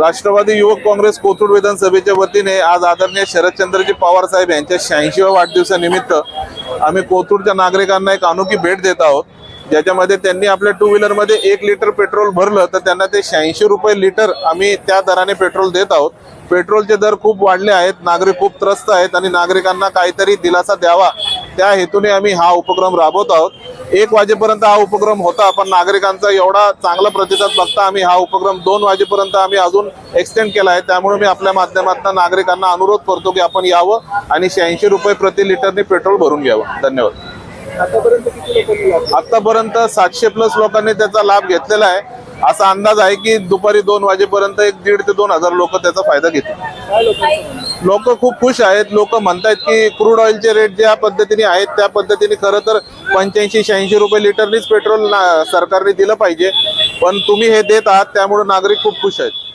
राष्ट्रवादी युवक काँग्रेस कोथरूड विधानसभेच्या वतीने आज आदरणीय शरदचंद्रजी पवार साहेब यांच्या शहाऐंशीव्या वाढदिवसानिमित्त आम्ही कोथरूडच्या नागरिकांना एक अनोखी भेट देत आहोत. ज्याच्यामध्ये त्यांनी आपल्या टू व्हीलरमध्ये एक लिटर पेट्रोल भरलं तर त्यांना ते शहाऐंशी रुपये लिटर आम्ही त्या दराने पेट्रोल देत आहोत. पेट्रोलचे दर खूप वाढले आहेत नागरिक खूप त्रस्त आहेत आणि नागरिकांना काहीतरी दिलासा द्यावा. त्या हेतूने आम्ही हा उपक्रम राबवत आहोत. एक वाजेपर्यंत हा उपक्रम होता पण नागरिकांचा एवढा चांगला प्रतिसाद बघता आम्ही हा उपक्रम दोन वाजेपर्यंत आम्ही अजून एक्सटेंड केला आहे. त्यामुळे मी आपल्या माध्यमातून नागरिकांना अनुरोध करतो की आपण यावं आणि शहाऐंशी रुपये प्रति लिटरने पेट्रोल भरून घ्यावं. धन्यवाद. आतापर्यंत सातशे प्लस लोकांनी त्याचा लाभ घेतलेला आहे. असा अंदाज आहे की दुपारी दोन वाजेपर्यंत एक दीड ते दोन हजार लोक त्याचा फायदा घेतील. लोक खूप खुश आहेत. लोक म्हणतायत की क्रूड ऑइलचे रेट ज्या पद्धतीने आहेत त्या पद्धतीने खरं तर पंच्याऐंशी शहाऐंशी रुपये लिटरनीच पेट्रोल ना- सरकारने दिलं पाहिजे. पण तुम्ही हे देत आहात त्यामुळे नागरिक खूप खुश आहेत.